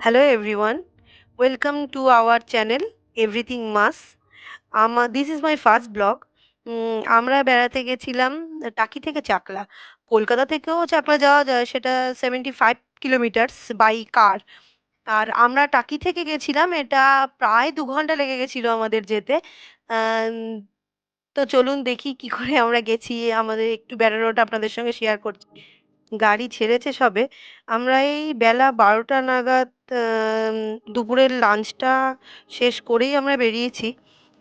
Hello everyone, welcome to our channel Everything Mass. আমা this is my first blog আমরা বেড়াতে গেছিলাম টাকি থেকে চাকলা। কলকাতা থেকেও চাকলা যাওয়া যায় সেটা seventy five kilometres by car আর আমরা টাকি থেকে গেছিলাম এটা প্রায় দু ঘণ্টা লেগে গেছিল আমাদের যেতে। তো চলুন দেখি কি করে আমরা গেছি আমাদের একটু বেড়ানোটা আপনাদের সঙ্গে শেয়ার করছি। গাড়ি ছেড়েছে সবে, আমরা এই বেলা বারোটা নাগাদ দুপুরের লাঞ্চটা শেষ করেই আমরা বেরিয়েছি।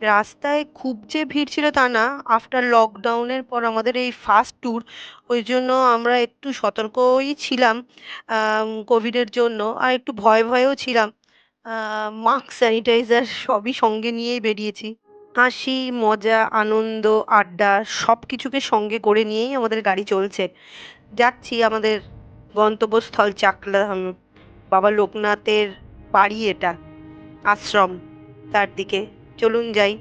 রাস্তায় খুব যে ভিড় ছিল তা না আফটার লকডাউনের পর আমাদের এই ফার্স্ট ট্যুর ওই জন্য আমরা একটু সতর্কই ছিলাম কোভিডের জন্য, আর একটু ভয় ভয়েও ছিলাম। মাস্ক স্যানিটাইজার সবই সঙ্গে নিয়েই বেরিয়েছি। হাসি, মজা, আনন্দ, আড্ডা সব কিছুকে সঙ্গে করে নিয়েই আমাদের গাড়ি চলছে। যাচ্ছি আমাদের গন্তব্যস্থল চাকলা বাবা লোকনাথের বাড়ি এটা আশ্রম তার দিকে। চলুন যাই।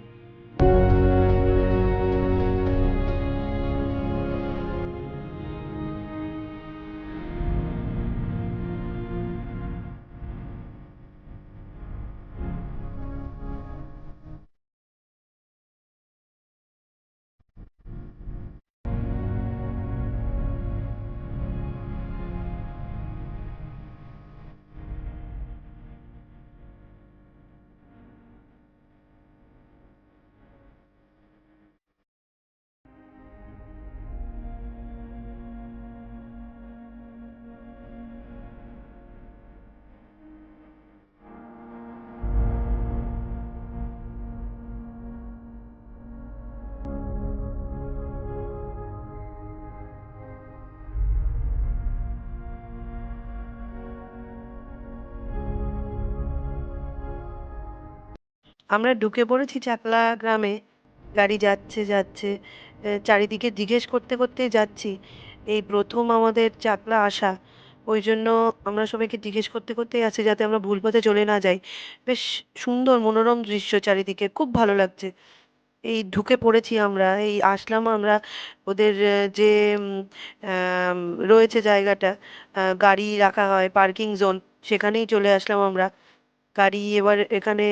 আমরা ঢুকে পড়েছি চাকলা গ্রামে। গাড়ি যাচ্ছে যাচ্ছে। চারিদিকে জিজ্ঞেস করতে করতে যাচ্ছি। এই প্রথম আমাদের চাকলা আসা। ওই জন্য আমরা সবাইকে জিজ্ঞেস করতে করতেই আছি যাতে আমরা ভুল পথে চলে না যাই। বেশ সুন্দর মনোরম দৃশ্য চারিদিকে, খুব ভালো লাগছে। এই ঢুকে পড়েছি আমরা, এই আসলাম আমরা ওদের যে রয়েছে জায়গাটা গাড়ি রাখা হয়, পার্কিং জোন, সেখানেই চলে আসলাম আমরা। গাড়ি, এবার এখানে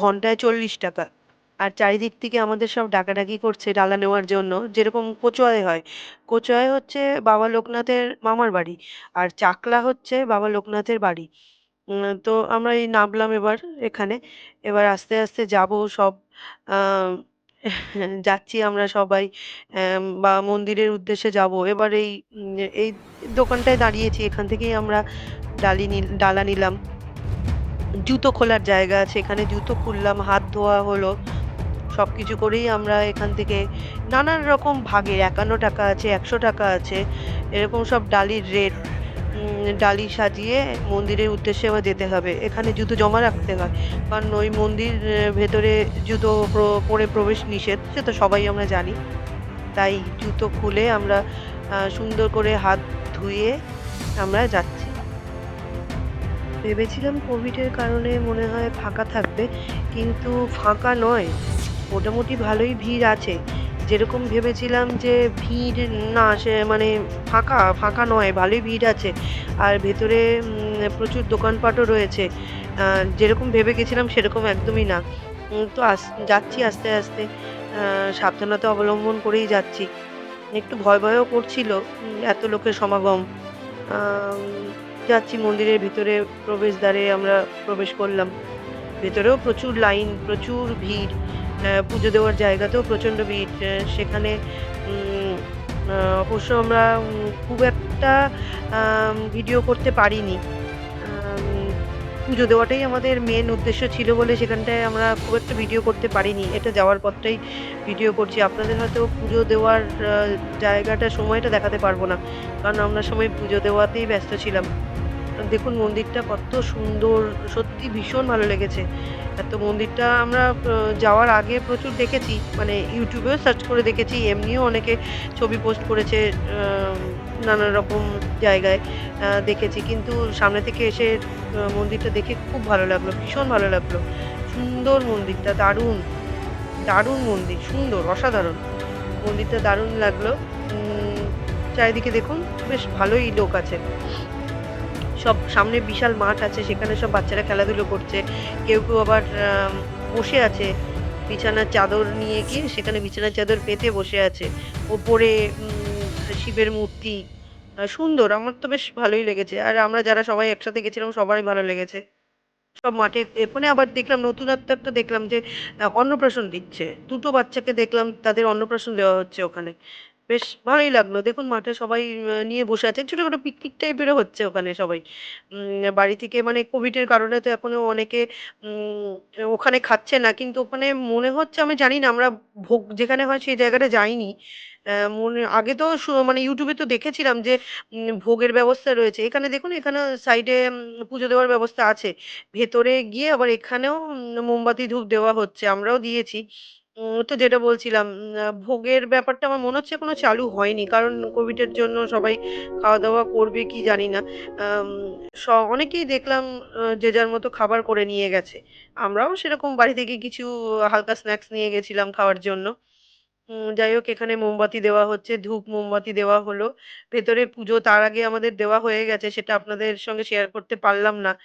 ঘন্টায় চল্লিশ টাকা। আর চারিদিক থেকে আমাদের সব ডাকাডাকি করছে ডালা নেওয়ার জন্য। যেরকম কচুয়ায় হয়। কচুয়ায় হচ্ছে বাবা লোকনাথের মামার বাড়ি। আর চাকলা হচ্ছে বাবা লোকনাথের বাড়ি। তো আমরা এই নামলাম এবার এখানে। এবার আস্তে আস্তে যাব সব যাচ্ছি আমরা সবাই বা মন্দিরের উদ্দেশ্যে যাব। এবার এই এই দোকানটায় দাঁড়িয়েছি। এখান থেকেই আমরা ডালি নি, ডালা নিলাম। জুতো খোলার জায়গা আছে, এখানে জুতো খুললাম, হাত ধোয়া হলো সব কিছু করেই আমরা এখান থেকে নানান রকম ভাগে একান্ন টাকা আছে, একশো টাকা আছে, এরকম সব ডালির রেট ডালি সাজিয়ে মন্দিরের উদ্দেশ্যে আবার যেতে হবে। এখানে জুতো জমা রাখতে হয়, কারণ ওই মন্দির ভেতরে জুতো পরে প্রবেশ নিষেধ, সে তো সবাই আমরা জানি। তাই জুতো খুলে আমরা সুন্দর করে হাত ধুয়ে আমরা যাচ্ছি। ভেবেছিলাম কোভিডের কারণে মনে হয় ফাঁকা থাকবে, কিন্তু ফাঁকা নয়। মোটামুটি ভালোই ভিড় আছে। যেরকম ভেবেছিলাম যে ভিড় না সে মানে ফাঁকা ফাঁকা নয়, ভালোই ভিড় আছে। আর ভেতরে প্রচুর দোকানপাটও রয়েছে। যেরকম ভেবে গেছিলাম সেরকম একদমই না। তো আস, যাচ্ছি আস্তে আস্তে। সাবধানতা অবলম্বন করেই যাচ্ছি। একটু ভয় ভয়ও করছিল এত লোকের সমাগম। যাচ্ছি মন্দিরের ভিতরে প্রবেশদ্বারে, আমরা প্রবেশ করলাম। ভেতরেও প্রচুর লাইন, প্রচুর ভিড় পুজো দেওয়ার জায়গাতেও প্রচণ্ড ভিড়। সেখানে অবশ্য আমরা খুব একটা ভিডিও করতে পারিনি। পুজো দেওয়াটাই আমাদের মেন উদ্দেশ্য ছিল বলে সেখানটায় আমরা খুব একটা ভিডিও করতে পারিনি। এটা যাওয়ার পথটাই ভিডিও করছি। আপনাদের হয়তো পুজো দেওয়ার জায়গাটা, সময়টা দেখাতে পারব না। কারণ আমরা সময় পুজো দেওয়াতেই ব্যস্ত ছিলাম। দেখুন, মন্দিরটা কত সুন্দর, সত্যি ভীষণ ভালো লেগেছে। এত মন্দিরটা আমরা যাওয়ার আগে প্রচুর দেখেছি মানে ইউটিউবেও সার্চ করে দেখেছি, এমনিও অনেকে ছবি পোস্ট করেছে নানা রকম জায়গায় দেখেছি। কিন্তু সামনে থেকে এসে মন্দিরটা দেখে খুব ভালো লাগল, ভীষণ ভালো লাগল। সুন্দর মন্দিরটা, দারুণ দারুণ মন্দির, সুন্দর, অসাধারণ। মন্দিরটা দারুণ লাগল। চারিদিকে দেখুন, বেশ ভালোই লোক আছে। সব সামনে বিশাল মাঠ আছে, সেখানে সব বাচ্চারা খেলাধুলো করছে। কেউ কেউ আবার বসে আছে। বিছানার চাদর নিয়ে গিয়ে সেখানে বিছানার চাদর পেতে বসে আছে। ওপরে শিবের মূর্তি। সুন্দর, আমার তো বেশ ভালোই লেগেছে। আর আমরা যারা সবাই একসাথে গেছিলাম, সবারই ভালো লেগেছে। সব মাঠে এখানে আবার দেখলাম, নতুনত্ব একটা দেখলাম যে অন্নপ্রাশন দিচ্ছে। দুটো বাচ্চাকে দেখলাম, তাদের অন্নপ্রাশন দেওয়া হচ্ছে ওখানে। বেশ ভালোই লাগল। দেখুন, মাঠে সবাই নিয়ে বসে আছে ছোটখাটো পিকনিক টাইপেরও হচ্ছে ওখানে সবাই। বাড়ি থেকে মানে কোভিডের কারণে তো এখনও অনেকে ওখানে খাচ্ছে না। কিন্তু ওখানে মনে হচ্ছে, আমি জানি না, আমরা ভোগ যেখানে হয় সেই জায়গাটা যাইনি। মনে, আগে তো মানে ইউটিউবে তো দেখেছিলাম যে ভোগের ব্যবস্থা রয়েছে। এখানে দেখুন, এখানে সাইডে পুজো দেওয়ার ব্যবস্থা আছে। ভেতরে গিয়ে আবার এখানেও মোমবাতি ধূপ দেওয়া হচ্ছে। আমরাও দিয়েছি। তো যেটা বলছিলাম ভোগের ব্যাপারটা আমার মনে হচ্ছে এখনও চালু হয়নি। কারণ কোভিডের জন্য সবাই খাওয়া দাওয়া করবে, কি জানি না। স- অনেকেই দেখলাম যে যার মতো খাবার করে নিয়ে গেছে। আমরাও সেরকম বাড়ি থেকে কিছু হালকা স্ন্যাক্স নিয়ে গেছিলাম খাওয়ার জন্য। যাই হোক, এখানে মোমবাতি দেওয়া হচ্ছে, ধূপ মোমবাতি দেওয়া হলো। ভেতরে পুজো তার আগে আমাদের দেওয়া হয়ে গেছে, সেটা আপনাদের সঙ্গে শেয়ার করতে পারলাম না।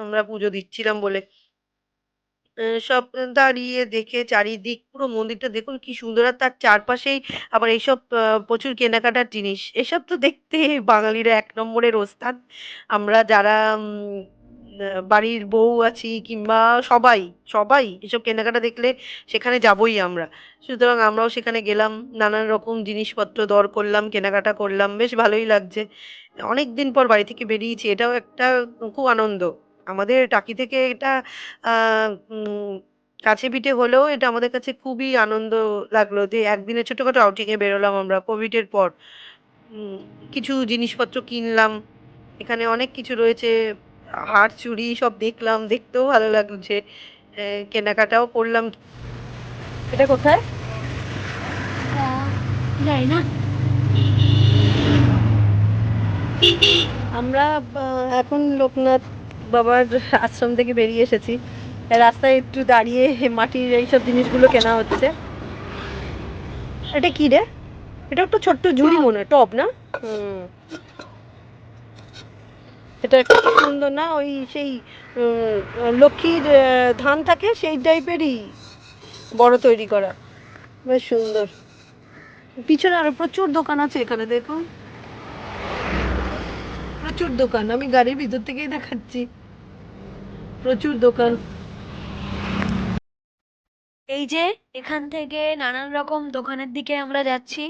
আমরা পুজো দিচ্ছিলাম বলে। সব দাঁড়িয়ে দেখে চারিদিক পুরো মন্দিরটা দেখুন কি সুন্দর। আর তার চারপাশেই আবার এইসব প্রচুর কেনাকাটার জিনিস। এসব তো দেখতে বাঙালিরা এক নম্বরের ওস্তাদ। আমরা যারা বাড়ির বউ আছি কিংবা সবাই সবাই এসব কেনাকাটা দেখলে সেখানে যাবই আমরা। সুতরাং আমরাও সেখানে গেলাম, নানান রকম জিনিসপত্র দর করলাম, কেনাকাটা করলাম, বেশ ভালোই লাগছে। অনেক দিন পর বাড়ি থেকে বেরিয়েছি, এটাও একটা খুব আনন্দ। আমাদের টাকি থেকে এটা কাছে পিঠে হলেও এটা আমাদের কাছে খুবই আনন্দ লাগল যে একদিনের ছোটখাটো আউটিং এ বেরোলাম আমরা কোভিড এর পর। কিছু জিনিসপত্র কিনলাম এখানে অনেক কিছু রয়েছে হার চুড়ি সব দেখলাম দেখতেও ভালো লাগছে। কেনাকাটাও করলাম। এটা কোথায়? যাই না। আমরা এখন লোকনাথ বাবার আশ্রম থেকে বেরিয়ে এসেছি। রাস্তায় একটু দাঁড়িয়ে মাটির এইসব জিনিসগুলো কেনা হচ্ছে। এটা কি রে? এটা একটা ছোট্ট ঝুড়ি মনে হয়, টব না? এটা একটা সুন্দর না, ওই সেই লক্ষ্মীর ধান থাকে সেই টাইপেরই বড় তৈরি করা। বেশ সুন্দর। পিছনে আরও প্রচুর দোকান আছে এখানে, দেখুন। প্রচুর দোকান, আমি গাড়ির ভিতর থেকেই দেখাচ্ছি। প্রচুর দোকান। এই যে, এখান থেকে নানান রকম দোকানের দিকে আমরা যাচ্ছি।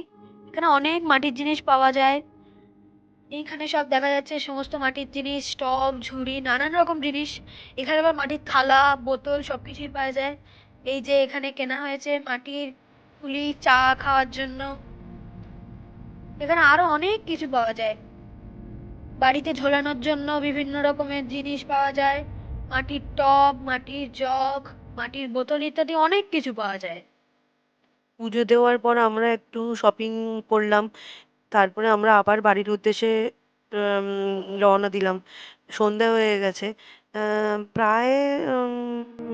এখানে অনেক মাটির জিনিস পাওয়া যায়। এইখানে সব দেখা যাচ্ছে সমস্ত মাটির জিনিস, স্টক, ঝুড়ি, নানান রকম জিনিস। এখানে আবার মাটির থালা, বোতল সব কিছুই পাওয়া যায়। এই যে, এখানে কেনা হয়েছে মাটির পুলি চা খাওয়ার জন্য। এখানে আরও অনেক কিছু পাওয়া যায়। বাড়িতে ঝোলানোর জন্য বিভিন্ন রকমের জিনিস পাওয়া যায়। মাটির টব, মাটির জগ, মাটির বোতল ইত্যাদি অনেক কিছু পাওয়া যায়। পুজো দেওয়ার পর আমরা একটু শপিং করলাম, তারপরে আমরা আবার বাড়ির উদ্দেশ্যে রওনা দিলাম। সন্ধ্যা হয়ে গেছে। প্রায়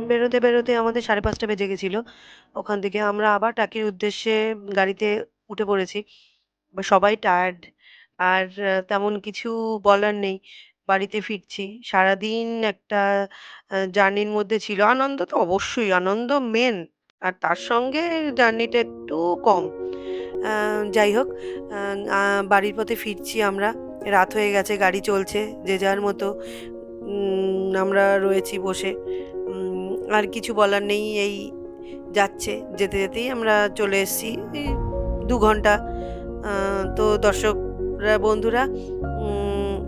বেরোতে বেরোতে আমাদের সাড়ে পাঁচটা বেজে গেছিল। ওখান থেকে আমরা আবার টাকির উদ্দেশ্যে গাড়িতে উঠে পড়েছি। সবাই টায়ার্ড আর, তেমন কিছু বলার নেই। বাড়িতে ফিরছি। সারাদিন একটা জার্নির মধ্যে ছিল। আনন্দ তো অবশ্যই, আনন্দ মেন আর তার সঙ্গে জার্নিটা একটু কম। যাই হোক বাড়ির পথে ফিরছি আমরা। রাত হয়ে গেছে, গাড়ি চলছে, যে যার মতো। আমরা রয়েছি বসে। আর কিছু বলার নেই, এই যাচ্ছে। যেতে যেতেই আমরা চলে এসেছি দু ঘণ্টা। তো দর্শকরা, বন্ধুরা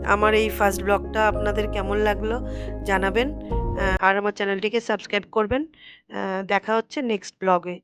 আমার এই ফার্স্ট ব্লগটা আপনাদের কেমন লাগল জানাবেন আর আমার চ্যানেলটিকে সাবস্ক্রাইব করবেন দেখা হচ্ছে নেক্সট ব্লগে